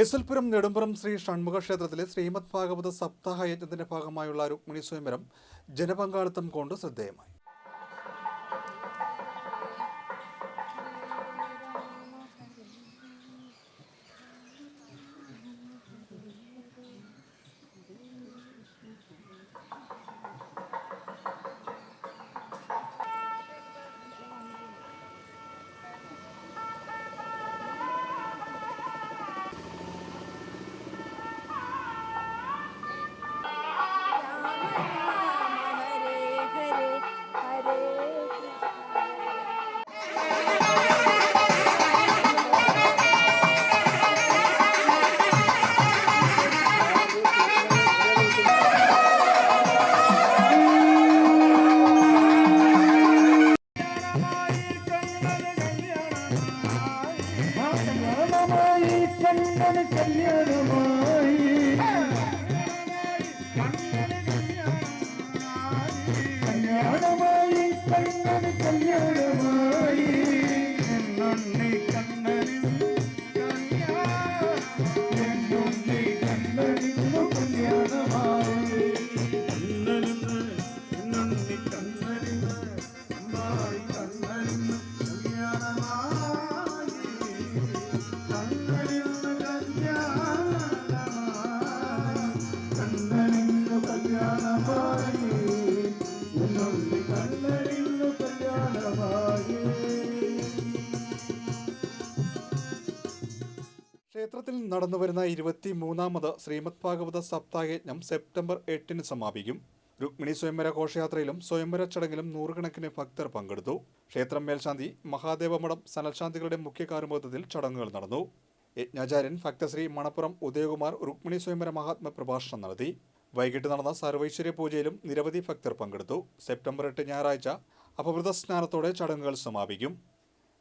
എസൽപുരം നെടുമ്പുറം ശ്രീ ഷൺമുഖ ക്ഷേത്രത്തിലെ ശ്രീമദ് ഭാഗവത സപ്താഹ യജ്ഞത്തിന്റെ ഭാഗമായുള്ള രുക്മിണി സ്വയംവരം ജനപങ്കാളിത്തം കൊണ്ട് ശ്രദ്ധേയമായി. கல்யாணமாயி கண்ணன் கல்யாணமாயி கல்யாணமாயி கண்ணன் ക്ഷേത്രത്തിൽ നടന്നുവരുന്ന ഇരുപത്തി മൂന്നാമത് ശ്രീമദ് ഭാഗവത സപ്താഹയജ്ഞം സെപ്റ്റംബർ എട്ടിന് സമാപിക്കും. രുക്മിണി സ്വയംവര ഘോഷയാത്രയിലും സ്വയംവര ചടങ്ങിലും നൂറുകണക്കിന് ഭക്തർ പങ്കെടുത്തു. ക്ഷേത്രം മേൽശാന്തി മഹാദേവമഠം സനൽശാന്തികളുടെ മുഖ്യ കാർമ്മത്തിൽ ചടങ്ങുകൾ നടന്നു. യജ്ഞാചാര്യൻ ഭക്തശ്രീ മണപ്പുറം ഉദയകുമാർ രുക്മിണി സ്വയംവര മഹാത്മ പ്രഭാഷണം നടത്തി. വൈകിട്ട് നടന്ന സർവൈശ്വര്യ പൂജയിലും നിരവധി ഭക്തർ പങ്കെടുത്തു. സെപ്റ്റംബർ എട്ട് ഞായറാഴ്ച അപവൃത സ്നാനത്തോടെ ചടങ്ങുകൾ സമാപിക്കും.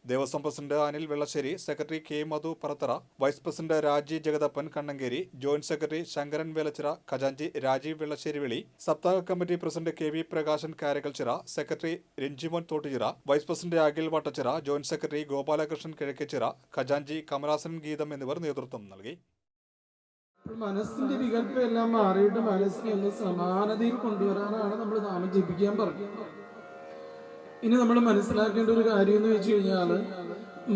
Devaswom president Anil Vellassery secretary K Madhu Parathara vice president Raji Jagathappan Kannankeri joint secretary Sankaran Velachira ഖജാഞ്ചി Rajeev Vellassery വെളി സപ്താഹ committee president K V Prakashan Karakalchira secretary Ranjimon Thottuchira vice president Akhil Vattachira joint secretary Gopalakrishnan Kizhakkechira ഖജാഞ്ചി Kamalasan ഗീതം എന്നിവർ നേതൃത്വം നൽകി. മനസ്സിന്റെ വികല്പം എല്ലാം മാറിയിട്ട് മനസ്സിനെ ഒന്ന് സമാനതയിൽ കൊണ്ടുവരാനാണ് നമ്മൾ നാമം ജപിക്കാൻ പറഞ്ഞത്. ഇനി നമ്മൾ മനസ്സിലാക്കേണ്ട ഒരു കാര്യം എന്ന് വെച്ച് കഴിഞ്ഞാൽ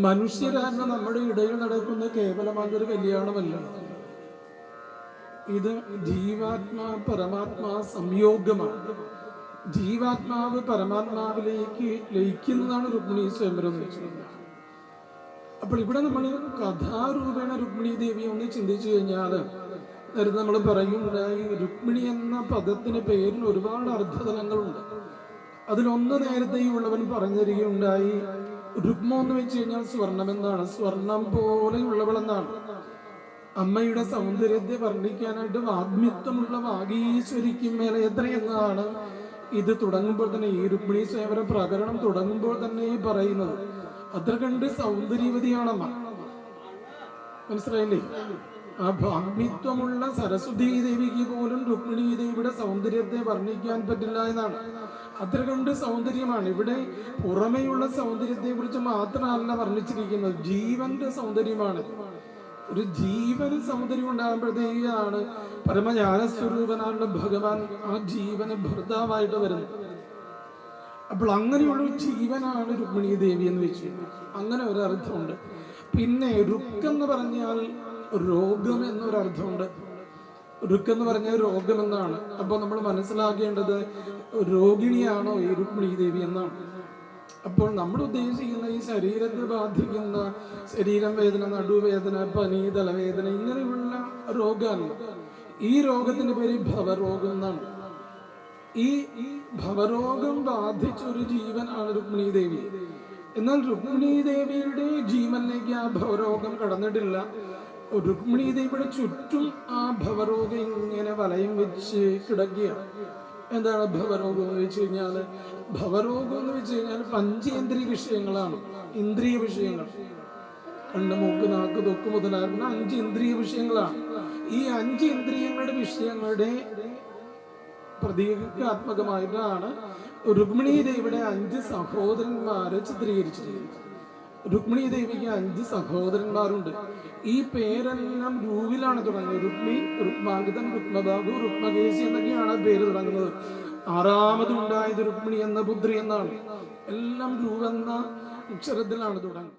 മനുഷ്യരാണ് നമ്മുടെ ഇടയിൽ നടക്കുന്ന കേവലമായൊരു കല്യാണമല്ല. ഇത് ജീവാത്മാ പരമാത്മാ സംയോഗമാണ്. ജീവാത്മാവ് പരമാത്മാവിലേക്ക് ലയിക്കുന്നതാണ് രുക്മിണി സ്വയംവരം എന്ന് വെച്ചിട്ടുള്ളത് അപ്പോൾ ഇവിടെ നമ്മൾ കഥാരൂപേണ രുക്മിണി ദേവി ഒന്ന് ചിന്തിച്ചു കഴിഞ്ഞാൽ നേരത്തെ നമ്മൾ പറയുണ്ടായി രുക്മിണി എന്ന പദത്തിന് പേരിൽ ഒരുപാട് അർത്ഥതലങ്ങളുണ്ട് അതിലൊന്ന് നേരത്തെ ഉള്ളവൻ പറഞ്ഞു തരികയുണ്ടായി രുക്മ എന്ന് വെച്ച് കഴിഞ്ഞാൽ സ്വർണം എന്നാണ്. സ്വർണം പോലെയുള്ളവളെന്നാണ് അമ്മയുടെ സൗന്ദര്യത്തെ വർണിക്കാനായിട്ട് വാഗ്മിത്വമുള്ള വാഗീശ്വരിക്കും മേലെ എത്ര എന്നതാണ് ഇത് തുടങ്ങുമ്പോൾ തന്നെ ഈ രുക്മിണി സേവന പ്രകരണം തുടങ്ങുമ്പോൾ തന്നെ ഈ പറയുന്നത്. അത്ര കണ്ട് സൗന്ദര്യവതിയാണമ്മ മനസ്സിലായില്ലേ? ആ ഭാഗ്മിത്വമുള്ള സരസ്വതി ദേവിക്ക് പോലും രുക്മിണി ദേവിയുടെ സൗന്ദര്യത്തെ വർണിക്കാൻ പറ്റില്ല എന്നാണ്. അത്ര കണ്ട് സൗന്ദര്യമാണ്. ഇവിടെ പുറമെയുള്ള സൗന്ദര്യത്തെ കുറിച്ച് മാത്രമല്ല വർണിച്ചിരിക്കുന്നത്. ജീവന്റെ സൗന്ദര്യമാണ്. ഒരു ജീവന് സൗന്ദര്യം ഉണ്ടാകുമ്പോഴത്തേക്കാണ് പരമജ്ഞാനസ്വരൂപനായുള്ള ഭഗവാൻ ആ ജീവന് ഭർത്താവായിട്ട് വരുന്നത്. അപ്പോൾ അങ്ങനെയുള്ള ജീവനാണ് രുക്മിണി ദേവി എന്ന് വെച്ച് അങ്ങനെ ഒരു അർത്ഥമുണ്ട് പിന്നെ രുക്കെന്ന് പറഞ്ഞാൽ രോഗം എന്നൊരർത്ഥമുണ്ട്. റുക്ക് എന്ന് പറഞ്ഞ രോഗം എന്നാണ്. അപ്പോൾ നമ്മൾ മനസ്സിലാക്കേണ്ടത് രോഗിണിയാണോ ഈ രുക്മിണി ദേവി എന്നാണ്. അപ്പോൾ നമ്മൾ ഉദ്ദേശിക്കുന്ന ഈ ശരീരത്തെ ബാധിക്കുന്ന ശരീരം വേദന നടുവേദന പനി തലവേദന ഇങ്ങനെയുള്ള രോഗമല്ല ഈ രോഗത്തിന്റെ പേര് ഭവരോഗം എന്നാണ്. ഈ ഭവരോഗം ബാധിച്ചൊരു ജീവനാണ് രുക്മിണി ദേവി. എന്നാൽ രുക്മിണി ദേവിയുടെ ജീവനിലേക്ക് ആ ഭവരോഗം കടന്നിട്ടില്ല. രുക്മിണി ഇവിടെ ചുറ്റും ആ ഭവരോഗം ഇങ്ങനെ വലയം വെച്ച് കിടക്കുകയാണ്. എന്താണ് ഭവരോഗം എന്ന് വെച്ച് കഴിഞ്ഞാൽ ഭവരോഗം എന്ന് വെച്ച് കഴിഞ്ഞാൽ പഞ്ചേന്ദ്രിയ വിഷയങ്ങളാണ്. ഇന്ദ്രിയ വിഷയങ്ങൾ. കണ്ണ് മൂക്ക് നാക്ക് തൊക്ക് മുതലാകുന്ന അഞ്ച് ഇന്ദ്രിയ വിഷയങ്ങളാണ്. ഈ അഞ്ച് ഇന്ദ്രിയങ്ങളുടെ വിഷയങ്ങളുടെ പ്രതീകാത്മകമായിട്ടാണ് രുക്മിണി ഇവിടെ അഞ്ച് സഹോദരന്മാരെ ചിത്രീകരിച്ചിരിക്കുന്നത്. രുക്മിണി ദേവിക്ക് അഞ്ച് സഹോദരന്മാരുണ്ട്. ഈ പേരെല്ലാം രൂപിലാണ് തുടങ്ങുന്നത്. രുക്മി രുക്മാങ്കിതൻ രുക്മബാബു രുക്മകേശി എന്നൊക്കെയാണ് പേര് തുടങ്ങുന്നത്. ആറാമതുണ്ടായത് രുക്മിണി എന്ന പുത്രി എന്നാണ്. എല്ലാം രൂപ എന്ന അക്ഷരത്തിലാണ് തുടങ്ങുന്നത്.